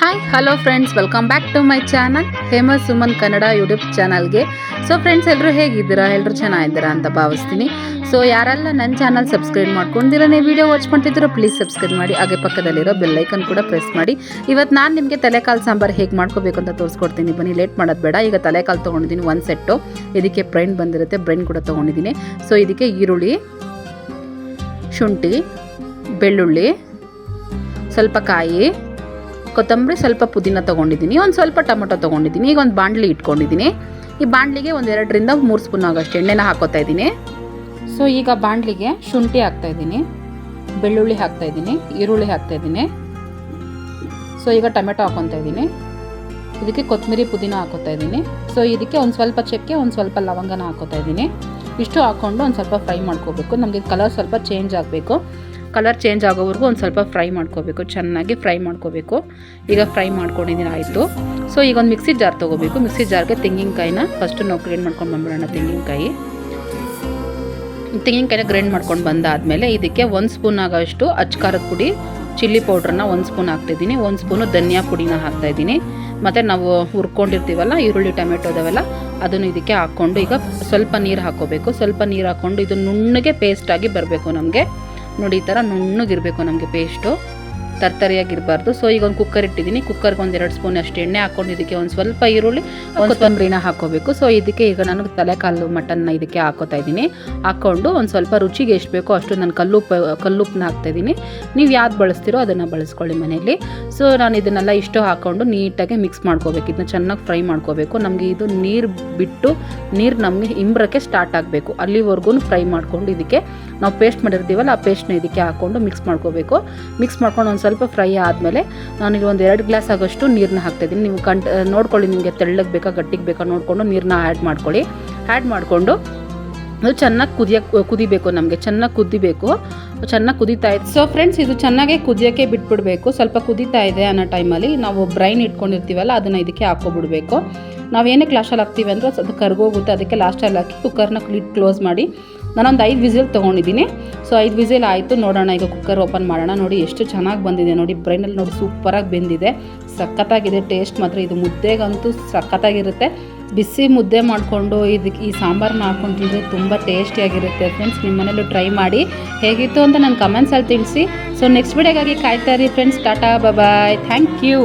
Hi hello friends welcome back to my channel famous Suman Kannada YouTube ಚಾನಲ್ಗೆ so friends ಎಲ್ಲರೂ ಹೇಗಿದ್ದೀರಾ? ಎಲ್ಲರೂ ಚೆನ್ನಾಗಿದ್ದೀರಾ ಅಂತ ಭಾವಿಸ್ತೀನಿ. ಸೊ ಯಾರೆಲ್ಲ ನನ್ನ ಚಾನಲ್ ಸಬ್ಸ್ಕ್ರೈಬ್ ಮಾಡ್ಕೊಂಡಿರೋ ನೀವು ವಿಡಿಯೋ ವಾಚ್ ಮಾಡ್ತಿದ್ದೀರೋ ಪ್ಲೀಸ್ ಸಬ್ಸ್ಕ್ರೈಬ್ ಮಾಡಿ. ಹಾಗೆ ಪಕ್ಕದಲ್ಲಿರೋ ಬೆಲ್ಲೈಕನ್ ಕೂಡ ಪ್ರೆಸ್ ಮಾಡಿ. ಇವತ್ತು ನಾನು ನಿಮಗೆ ತಲೆಕಾಲು ಸಾಂಬಾರು ಹೇಗೆ ಮಾಡ್ಕೋಬೇಕು ಅಂತ ತೋರಿಸ್ಕೊಡ್ತೀನಿ. ಬನ್ನಿ ಲೇಟ್ ಮಾಡೋದು ಬೇಡ. ಈಗ ತಲೆಕಾಲು ತೊಗೊಂಡಿದ್ದೀನಿ ಒಂದು ಸೆಟ್ಟು ಇದಕ್ಕೆ ಬ್ರೈನ್ ಬಂದಿರುತ್ತೆ ಬ್ರೈನ್ ಕೂಡ ತೊಗೊಂಡಿದ್ದೀನಿ. ಸೊ ಇದಕ್ಕೆ ಈರುಳ್ಳಿ, ಶುಂಠಿ, ಬೆಳ್ಳುಳ್ಳಿ, ಸ್ವಲ್ಪ ಕಾಯಿ ಕೊತ್ತಂಬರಿ ಸ್ವಲ್ಪ ಪುದೀನ ತೊಗೊಂಡಿದ್ದೀನಿ, ಒಂದು ಸ್ವಲ್ಪ ಟೊಮೊಟೊ ತೊಗೊಂಡಿದ್ದೀನಿ, ಈಗ ಒಂದು ಬಾಂಡ್ಲಿ ಇಟ್ಕೊಂಡಿದ್ದೀನಿ. ಈ ಬಾಣಲಿಗೆ ಒಂದು ಎರಡರಿಂದ ಮೂರು ಸ್ಪೂನ್ ಆಗೋಷ್ಟು ಎಣ್ಣೆನ ಹಾಕೋತಾ ಇದ್ದೀನಿ. ಸೊ ಈಗ ಬಾಣಲಿಗೆ ಶುಂಠಿ ಹಾಕ್ತಾ ಇದ್ದೀನಿ, ಬೆಳ್ಳುಳ್ಳಿ ಹಾಕ್ತಾ ಇದ್ದೀನಿ, ಈರುಳ್ಳಿ ಹಾಕ್ತಾ ಇದ್ದೀನಿ. ಸೊ ಈಗ ಟೊಮೆಟೊ ಹಾಕೊತಾ ಇದ್ದೀನಿ. ಇದಕ್ಕೆ ಕೊತ್ತಂಬರಿ ಪುದೀನ ಹಾಕೋತಾ ಇದ್ದೀನಿ. ಸೊ ಇದಕ್ಕೆ ಒಂದು ಸ್ವಲ್ಪ ಚಕ್ಕೆ, ಒಂದು ಸ್ವಲ್ಪ ಲವಂಗನ ಹಾಕೋತಾ ಇದ್ದೀನಿ. ಇಷ್ಟು ಹಾಕ್ಕೊಂಡು ಒಂದು ಸ್ವಲ್ಪ ಫ್ರೈ ಮಾಡ್ಕೋಬೇಕು, ನಮಗೆ ಕಲರ್ ಸ್ವಲ್ಪ ಚೇಂಜ್ ಆಗಬೇಕು. ಕಲರ್ ಚೇಂಜ್ ಆಗೋವರೆಗೂ ಒಂದು ಸ್ವಲ್ಪ ಫ್ರೈ ಮಾಡ್ಕೋಬೇಕು, ಚೆನ್ನಾಗಿ ಫ್ರೈ ಮಾಡ್ಕೋಬೇಕು. ಈಗ ಫ್ರೈ ಮಾಡ್ಕೊಂಡಿದ್ದೀನಿ, ಆಯಿತು. ಸೊ ಈಗ ಒಂದು ಮಿಕ್ಸಿ ಜಾರ್ ತೊಗೋಬೇಕು. ಮಿಕ್ಸಿ ಜಾರ್ಗೆ ತೆಂಗಿನಕಾಯಿನ ಫಸ್ಟು ನಾವು ಗ್ರೈಂಡ್ ಮಾಡ್ಕೊಂಡು ಬಂದ್ಬಿಡೋಣ ತೆಂಗಿನಕಾಯಿ. ತೆಂಗಿನಕಾಯಿನ ಗ್ರೈಂಡ್ ಮಾಡ್ಕೊಂಡು ಬಂದಾದಮೇಲೆ ಇದಕ್ಕೆ ಒಂದು ಸ್ಪೂನ್ ಆಗೋಷ್ಟು ಅಚ್ಕಾರದ ಪುಡಿ, ಚಿಲ್ಲಿ ಪೌಡ್ರನ್ನ ಒಂದು ಸ್ಪೂನ್ ಹಾಕ್ತಿದ್ದೀನಿ. ಒಂದು ಸ್ಪೂನು ಧನಿಯಾ ಪುಡಿನ ಹಾಕ್ತಾಯಿದ್ದೀನಿ. ಮತ್ತು ನಾವು ಹುರ್ಕೊಂಡಿರ್ತೀವಲ್ಲ, ಈರುಳ್ಳಿ, ಟೊಮೆಟೊ ಅದಾವೆಲ್ಲ, ಅದನ್ನು ಇದಕ್ಕೆ ಹಾಕ್ಕೊಂಡು ಈಗ ಸ್ವಲ್ಪ ನೀರು ಹಾಕ್ಕೋಬೇಕು. ಸ್ವಲ್ಪ ನೀರು ಹಾಕ್ಕೊಂಡು ಇದು ನುಣ್ಣಗೆ ಪೇಸ್ಟಾಗಿ ಬರಬೇಕು ನಮಗೆ. ನೋಡಿ ಈ ಥರ ನುಣ್ಣಗಿರಬೇಕು ನಮಗೆ ಪೇಸ್ಟು. ತರ್ತರಿಯಾಗಿರಬಾರ್ದು. ಸೊ ಈಗ ಒಂದು ಕುಕ್ಕರ್ ಇಟ್ಟಿದ್ದೀನಿ. ಕುಕ್ಕರ್ಗೆ ಒಂದು ಎರಡು ಸ್ಪೂನ್ ಅಷ್ಟು ಎಣ್ಣೆ ಹಾಕ್ಕೊಂಡು ಇದಕ್ಕೆ ಒಂದು ಸ್ವಲ್ಪ ಈರುಳ್ಳಿ ಒಂದು ಕೊತ್ತಂಬರಿನ ಹಾಕೋಬೇಕು. ಸೊ ಇದಕ್ಕೆ ಈಗ ನಾನು ತಲೆಕಾಲು ಮಟನ್ನ ಇದಕ್ಕೆ ಹಾಕೋತಾ ಇದ್ದೀನಿ. ಹಾಕ್ಕೊಂಡು ಒಂದು ಸ್ವಲ್ಪ ರುಚಿಗೆ ಎಷ್ಟು ಬೇಕೋ ಅಷ್ಟು ನಾನು ಕಲ್ಲುಪ್ಪು ಕಲ್ಲುಪ್ಪನ್ನ ಹಾಕ್ತಾ ಇದ್ದೀನಿ. ನೀವು ಯಾವ್ದು ಬಳಸ್ತೀರೋ ಅದನ್ನು ಬಳಸ್ಕೊಳ್ಳಿ ಮನೆಯಲ್ಲಿ. ಸೊ ನಾನು ಇದನ್ನೆಲ್ಲ ಇಷ್ಟು ಹಾಕ್ಕೊಂಡು ನೀಟಾಗಿ ಮಿಕ್ಸ್ ಮಾಡ್ಕೋಬೇಕು. ಇದನ್ನ ಚೆನ್ನಾಗಿ ಫ್ರೈ ಮಾಡ್ಕೋಬೇಕು. ನಮಗೆ ಇದು ನೀರು ಬಿಟ್ಟು ನೀರು ನಮಗೆ ಇಂಬ್ರಕ್ಕೆ ಸ್ಟಾರ್ಟ್ ಆಗಬೇಕು. ಅಲ್ಲಿವರೆಗೂ ಫ್ರೈ ಮಾಡ್ಕೊಂಡು ಇದಕ್ಕೆ ನಾವು ಪೇಸ್ಟ್ ಮಾಡಿರ್ತೀವಲ್ಲ ಆ ಪೇಸ್ಟ್ನ ಇದಕ್ಕೆ ಹಾಕ್ಕೊಂಡು ಮಿಕ್ಸ್ ಮಾಡ್ಕೋಬೇಕು. ಮಿಕ್ಸ್ ಮಾಡ್ಕೊಂಡು ಒಂದು ಸ್ವಲ್ಪ ಫ್ರೈ ಆದಮೇಲೆ ನಾನಿಲ್ಲಿ ಒಂದು ಎರಡು ಗ್ಲಾಸ್ ಆಗೋಷ್ಟು ನೀರನ್ನ ಹಾಕ್ತಾಯಿದ್ದೀನಿ. ನೀವು ಕಂಟ್ ನೋಡ್ಕೊಳ್ಳಿ ನಿಮಗೆ ತೆಳ್ಳಗೆ ಬೇಕಾ, ಗಟ್ಟಿಗೆ ಬೇಕಾ ನೋಡಿಕೊಂಡು ನೀರನ್ನ ಆ್ಯಡ್ ಮಾಡ್ಕೊಳ್ಳಿ. ಆ್ಯಡ್ ಮಾಡಿಕೊಂಡು ಅದು ಚೆನ್ನಾಗಿ ಕುದಿಯೋಕ್ಕೆ ಕುದಿಬೇಕು ನಮಗೆ, ಚೆನ್ನಾಗಿ ಕುದಿಬೇಕು, ಚೆನ್ನಾಗಿ ಕುದೀತಾ ಇದೆ ಸೊ ಫ್ರೆಂಡ್ಸ್ ಇದು ಚೆನ್ನಾಗೇ ಕುದಿಯೋಕ್ಕೆ ಬಿಟ್ಬಿಡಬೇಕು. ಸ್ವಲ್ಪ ಕುದೀತಾ ಇದೆ ಅನ್ನೋ ಟೈಮಲ್ಲಿ ನಾವು ಬ್ರೈನ್ ಇಟ್ಕೊಂಡಿರ್ತೀವಲ್ಲ, ಅದನ್ನು ಇದಕ್ಕೆ ಹಾಕ್ಕೊಬಿಡ್ಬೇಕು. ನಾವೇನೇ ಕ್ಲಾಶಲ್ಲಿ ಹಾಕ್ತೀವಿ ಅಂದರೆ, ಅದು ಕರ್ಗೋಗುತ್ತೆ, ಅದಕ್ಕೆ ಲಾಸ್ಟಲ್ಲಿ ಹಾಕಿ ಕುಕ್ಕರ್ನ ಕ್ಲೀಟ್ ಕ್ಲೋಸ್ ಮಾಡಿ ನಾನೊಂದು ಐದು ವಿಸಿಲ್ ತೊಗೊಂಡಿದ್ದೀನಿ. ಸೊ ಐದು ವಿಸಿಲ್ ಆಯಿತು. ನೋಡೋಣ, ಈಗ ಕುಕ್ಕರ್ ಓಪನ್ ಮಾಡೋಣ. ನೋಡಿ, ಎಷ್ಟು ಚೆನ್ನಾಗಿ ಬಂದಿದೆ. ನೋಡಿ ಬ್ರೈನಲ್ಲಿ ನೋಡಿ, ಸೂಪರಾಗಿ ಬೆಂದಿದೆ. ಸಖತ್ತಾಗಿದೆ. ಟೇಸ್ಟ್ ಮಾತ್ರ ಇದು ಮುದ್ದೆಗಂತೂ ಸಖತ್ತಾಗಿರುತ್ತೆ. ಬಿಸಿ ಮುದ್ದೆ ಮಾಡಿಕೊಂಡು ಇದಕ್ಕೆ ಈ ಸಾಂಬಾರನ್ನ ಹಾಕ್ಕೊಂಡು ತಿಂದರೆ ತುಂಬ ಟೇಸ್ಟಿಯಾಗಿರುತ್ತೆ. ಫ್ರೆಂಡ್ಸ್ ನಿಮ್ಮ ಮನೇಲೂ ಟ್ರೈ ಮಾಡಿ. ಹೇಗಿತ್ತು ಅಂತ ನನ್ನ ಕಮೆಂಟ್ಸಲ್ಲಿ ತಿಳಿಸಿ. ಸೊ ನೆಕ್ಸ್ಟ್ ವಿಡಿಯೋಗಾಗಿ ಕಾಯ್ತಾ ಇರಿ. Friends tata bye thank you